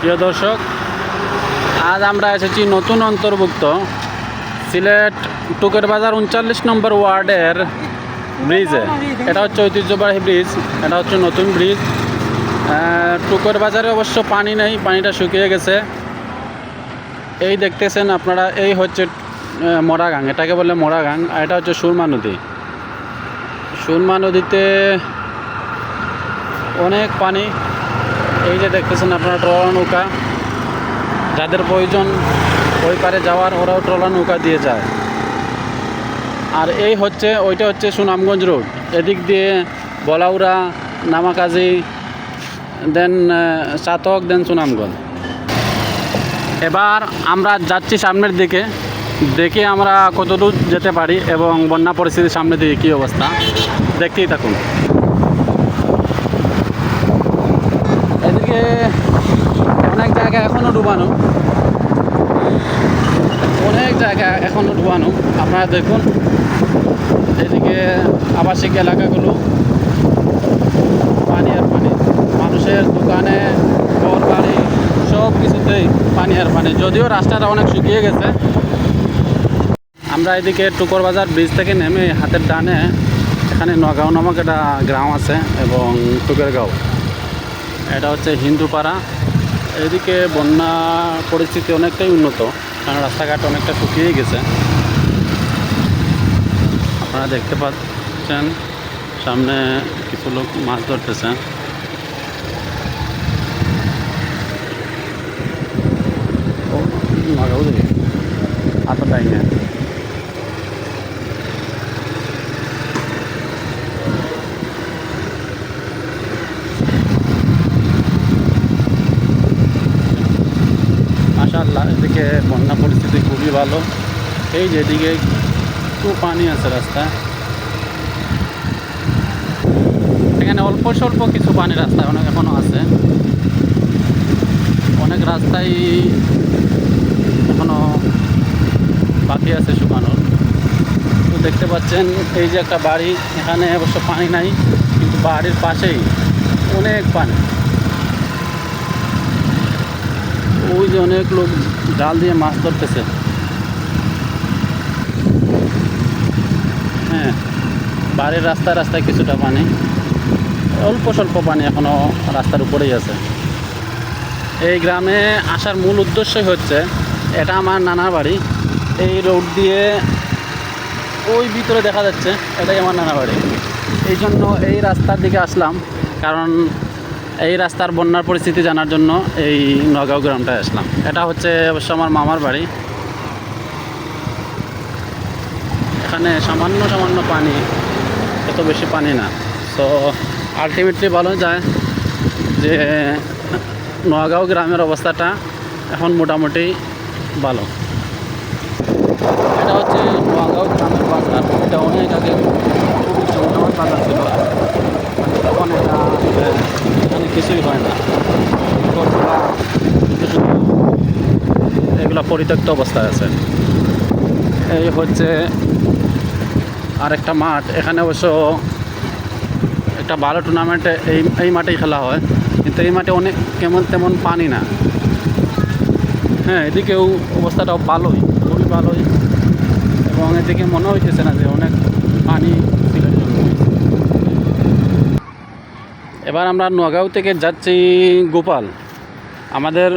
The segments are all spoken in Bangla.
প্রিয় দর্শক, আজ আমরা এসেছি নতুন অন্তর্ভুক্ত সিলেট টুকের বাজার উনচল্লিশ নম্বর ওয়ার্ডের ব্রিজে এটা হচ্ছে ঐতিহ্যবাহী ব্রিজ এটা হচ্ছে নতুন ব্রিজ টুকের বাজারে অবশ্য পানি নেই, পানিটা শুকিয়ে গেছে। এই দেখতেছেন আপনারা, এই হচ্ছে মরাগাং এটাকে বলে মরাগাং আর এটা হচ্ছে সুরমা নদী। সুরমা নদীতে অনেক পানি এই যে দেখতেছেন আপনারা ট্রলার নৌকা, যাদের প্রয়োজন ওই পারে যাওয়ার ওরাও ট্রলার নৌকা দিয়ে যায়। আর এই হচ্ছে, ওইটা হচ্ছে সুনামগঞ্জ রোড। এদিক দিয়ে বলাউরা নামাকাজি, দেন চাতক, দেন সুনামগঞ্জ। এবার আমরা যাচ্ছি সামনের দিকে। দেখে আমরা কতদূর যেতে পারি এবং বন্যা পরিস্থিতির সামনের দিকে কী অবস্থা। দেখতেই থাকুন। এদিকে অনেক জায়গা এখনও ডুবানো। অনেক জায়গা এখনও ডুবানো। আপনারা দেখুন, এদিকে আবাসিক এলাকাগুলো। পানি আর পানি। মানুষের দোকানে ঘর বাড়ি সব কিছুতেই পানি আর পানি। যদিও রাস্তাটা অনেক শুকিয়ে গেছে। আমরা এদিকে টুকর বাজার ব্রিজ থেকে নেমে হাতের ডানে এখানে নগাঁও নামক একটা গ্রাম আছে এবং টুকের গাঁও। এটা হচ্ছে হিন্দুপাড়া। এদিকে বন্যা পরিস্থিতি অনেকটাই উন্নত, কারণ রাস্তাঘাট অনেকটা শুকিয়ে গেছে। আপনারা দেখতে পাচ্ছেন, সামনে কিছু লোক মাছ ধরতেছে। নগাঁও দেখি মাশাআল্লাহ এদিকে বন্যা পরিস্থিতি খুবই ভালো এই যেদিকে একটু পানি আছে রাস্তায়। এখানে অল্প স্বল্প কিছু পানি রাস্তায় অনেক এখনও আছে। অনেক রাস্তায় এখনও বাকি আছে শুকানোর। তো দেখতে পাচ্ছেন, এই যে একটা বাড়ি, এখানে অবশ্য পানি নাই, কিন্তু বাড়ির পাশেই অনেক পানি। ওই যে অনেক লোক জাল দিয়ে মাছ ধরতেছে। হ্যাঁ বাড়ির রাস্তায় রাস্তায় কিছুটা পানি, অল্প স্বল্প পানি এখনও রাস্তার উপরেই আছে। এই গ্রামে আসার মূল উদ্দেশ্যই হচ্ছে, এটা আমার নানার বাড়ি, এই রোড দিয়ে ওই ভিতরে দেখা যাচ্ছে এটাই আমার নানা বাড়ি। এই জন্য এই রাস্তার দিকে আসলাম, কারণ এই রাস্তার বন্যার পরিস্থিতি জানার জন্য এই নগাঁও গ্রামটায় আসলাম। এটা হচ্ছে অবশ্য আমার মামার বাড়ি এখানে সামান্য সামান্য পানি, এত বেশি পানি না। তো আলটিমেটলি বলা যায় যে নোয়াগাঁও গ্রামের অবস্থাটা এখন মোটামুটি ভালো। এটা হচ্ছে নোয়াগাঁও গ্রামের বাজার। এটা অনেক আগে বাজার ছিল। তখন এটা, এখানে কিছুই হয় না। এগুলো পরিত্যক্ত অবস্থায় আছে। এই হচ্ছে আরেকটা মাঠ। এখানে অবশ্য একটা ভালো টুর্নামেন্টে এই এই মাঠেই খেলা হয়। কিন্তু এই মাঠে অনেক কেমন তেমন পানি না। হ্যাঁ এদিকেও অবস্থাটাও ভালোই, খুবই ভালোই। এবং এদিকে মনে হইতেছে না যে অনেক পানি এবার আমরা নগাঁও থেকে যাচ্ছি গোপাল। আমাদের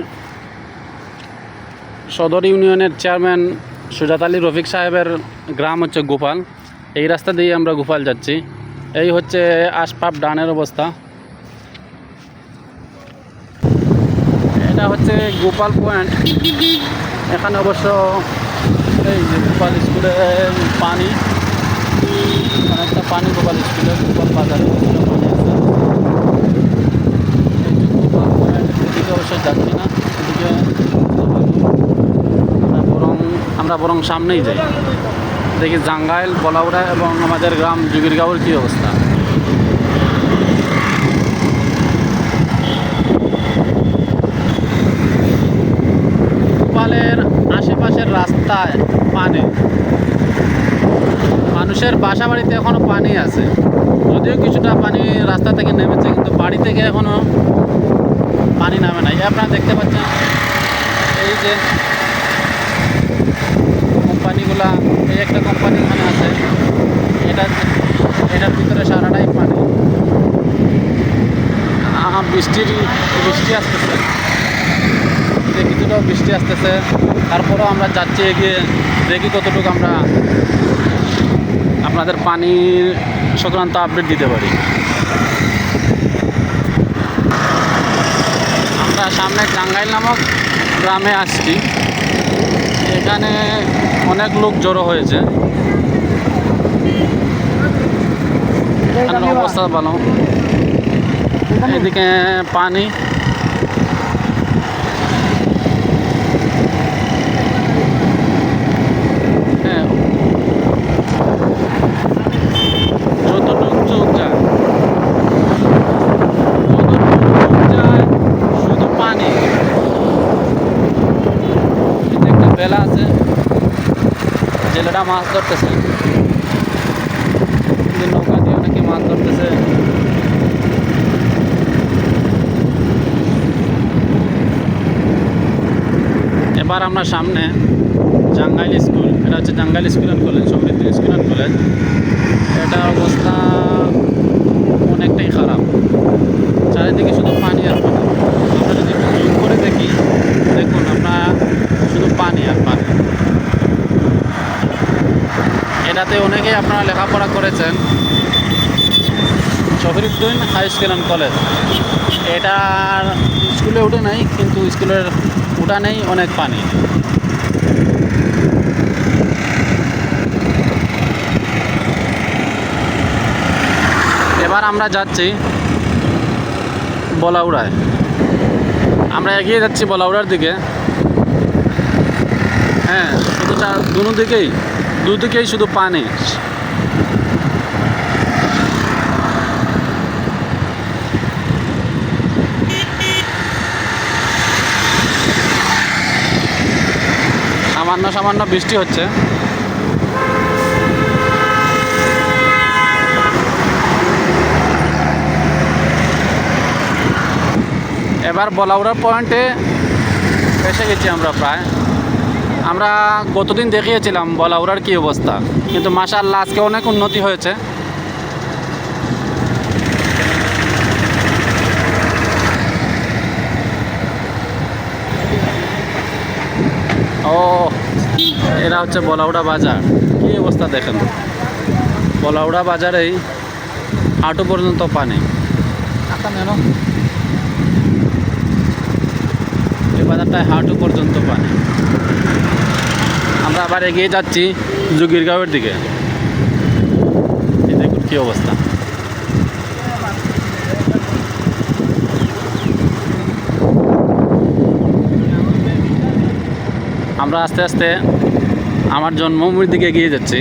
সদর ইউনিয়নের চেয়ারম্যান সুজাত আলী রফিক সাহেবের গ্রাম হচ্ছে গোপাল। এই রাস্তা দিয়ে আমরা গোপাল যাচ্ছি। এই হচ্ছে আশপাপ ডানের অবস্থা। এটা হচ্ছে গোপাল পয়েন্ট। এখানে অবশ্য এই যে গোপাল স্কুলে পানি। পানি গোপাল স্কুলে গোপাল বাজারে অবশ্য যাচ্ছি না, এদিকে বরং আমরা বরং সামনেই যাই। দেখি জাঙ্গাইল বলাউড়া এবং আমাদের গ্রাম জুগিরগাঁওয়ের কী অবস্থা? গোপালের আশেপাশের রাস্তায় পানি। মানুষের বাসা বাড়িতে এখনও পানি আছে। যদিও কিছুটা পানি রাস্তা থেকে নেমেছে, কিন্তু বাড়ি থেকে এখনও পানি নামে নাই। আপনারা দেখতে পাচ্ছেন এই যে কোম্পানিগুলা এই একটা কোম্পানি এখানে আছে এটা এটার ভিতরে সারাটাই পানি। বৃষ্টির বৃষ্টি আসতেছে। যে কিছুটাও বৃষ্টি আসতেছে। তারপরেও আমরা যাচ্ছি এগিয়ে। দেখি কতটুকু আমরা আপনাদের পানির সংক্রান্ত আপডেট দিতে পারি। আমরা সামনে টাঙ্গাইল নামক গ্রামে আসছি। এখানে অনেক লোক জড়ো হয়েছে। অবস্থা ভালো। এদিকে পানি হ্যাঁ যতটুক চোখ যায় যতটুক চোখ যায় শুধু পানি এই যে একটা বেলা আছে জেলেরা মাছ ধরতেছে। নৌকা দিয়ে অনেকে মাছ ধরতেছে। এবার আমরা সামনে জাঙ্গাইল স্কুল। এটা হচ্ছে Jangail school and college, Samriddhi school and college. এটার অবস্থা অনেকটাই খারাপ। চারিদিকে শুধু পানি আর পানি। আমরা যদি একটু জুম করে দেখি, দেখুন আপনারা শুধু পানি আর পানি। এটাতে অনেকেই আপনারা লেখাপড়া করেছেন। Shafiruddin high school and college. এটার স্কুলে উঠে নাই, কিন্তু স্কুলের উঠা নেই অনেক পানি। এবার আমরা যাচ্ছি বলাউড়ায়। আমরা এগিয়ে যাচ্ছি বলাউড়ার দিকে। হ্যাঁ শুধু দিকেই। দুদিকেই শুধু পানি। সামান্য সামান্য বৃষ্টি হচ্ছে। এবার বলাউড়ার পয়েন্টে এসে গেছি আমরা প্রায়। আমরা গতদিন দেখিয়েছিলাম বলাউড়ার কী অবস্থা। কিন্তু মাসাল্লাহ আজকে অনেক উন্নতি হয়েছে। ও এরা হচ্ছে বলাউড়া বাজার। কী অবস্থা দেখেন? বলাউড়া বাজারেই হাঁটু পর্যন্ত পানি। এই বাজারটায় হাঁটু পর্যন্ত পানি। আবার এগিয়ে যাচ্ছি জুগিরগাঁওয়ের দিকে। দেখুন কী অবস্থা। আমরা আস্তে আস্তে আমার জন্মভূমির দিকে এগিয়ে যাচ্ছি।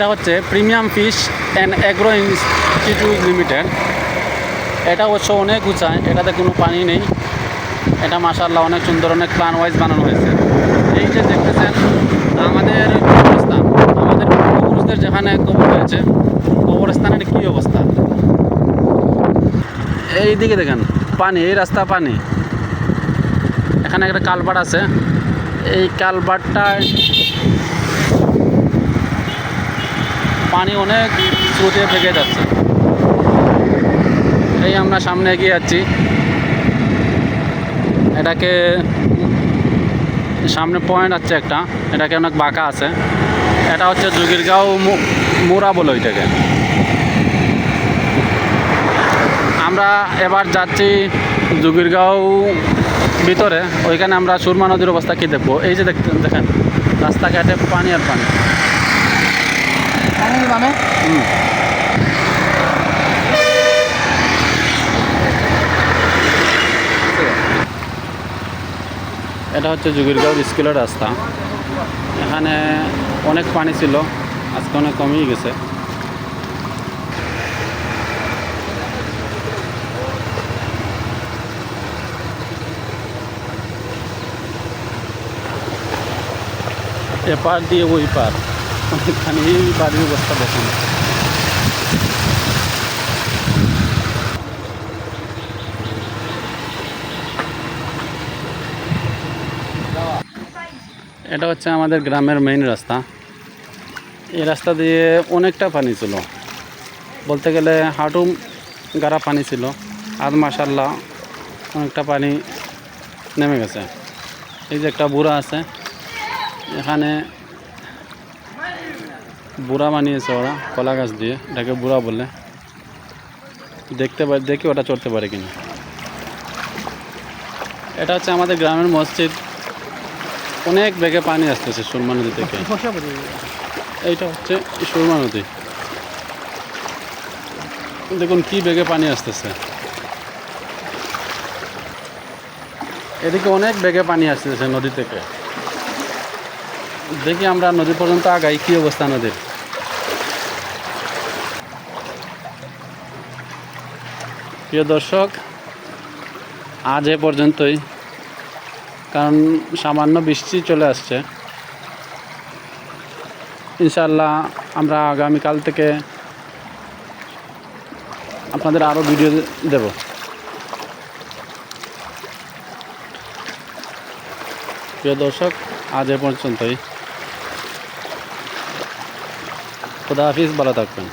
এটা হচ্ছে premium fish and agro institute limited এটা অবশ্য অনেক উঁচায় এটাতে কোনো পানি নেই। এটা মাসাল্লাহ অনেক সুন্দর, অনেক প্ল্যান ওয়াইজ বানানো হয়েছে। এই যে দেখতেছেন, আমাদের কবরস্থান, আমাদের পূর্বপুরুষদের যেখানে কবর হয়েছে কবরস্থানের কী অবস্থা? এই দিকে দেখেন, পানি, এই রাস্তা পানি। এখানে একটা কালভার্ট আছে। এই কালভার্টটায় পানি অনেক স্রোতে ভেঙে যাচ্ছে। এই আমরা সামনে এগিয়ে যাচ্ছি। এটাকে সামনে পয়েন্ট আছে একটা, এটাকে অনেক বাঁকা আছে। এটা হচ্ছে জুগিরগাঁও মু- মুরা বলে ওইটাকে। আমরা এবার যাচ্ছি জুগিরগাঁও ভিতরে, ওইখানে আমরা সুরমা নদীর অবস্থা কী দেখব? এই যে দেখতে দেখেন, রাস্তাঘাটে পানি আর পানি। 당연히 밤에? 응. এটা হচ্ছে যুগিরগাঁও স্কুলের রাস্তা এখানে অনেক পানি ছিল আজকে অনেক কমিয়ে গেছে এপার দিয়ে ওই পার এই বাড়ির অবস্থা দেখুন। এটা হচ্ছে আমাদের গ্রামের মেইন রাস্তা। এই রাস্তা দিয়ে অনেকটা পানি ছিল। বলতে গেলে হাঁটু গাড়া পানি ছিল। আজ মাসাল্লাহ অনেকটা পানি নেমে গেছে। এই যে একটা বুড়া আছে, এখানে বুড়া বানিয়েছে ওরা, কলা গাছ দিয়ে, এটাকে বুড়া বলে। দেখতে পারি, দেখি ওটা চড়তে পারে কিনা। এটা হচ্ছে আমাদের গ্রামের মসজিদ। অনেক বেগে পানি আসতেছে সুরমা নদী থেকে। এইটা হচ্ছে সুরমা নদী। দেখুন কি বেগে পানি আসতেছে। এদিকে অনেক বেগে পানি আসতেছে নদী থেকে। দেখি আমরা নদী পর্যন্ত আগাই, কি অবস্থা নদীর? প্রিয় দর্শক, আজ এ পর্যন্তই, কারণ সামান্য বৃষ্টি চলে আসছে। ইনশাল্লাহ আমরা আগামীকাল থেকে আপনাদের আরও ভিডিও দেব। প্রিয় দর্শক, আজ এ পর্যন্তই। খুদা হাফিজ, ভালো থাকবেন।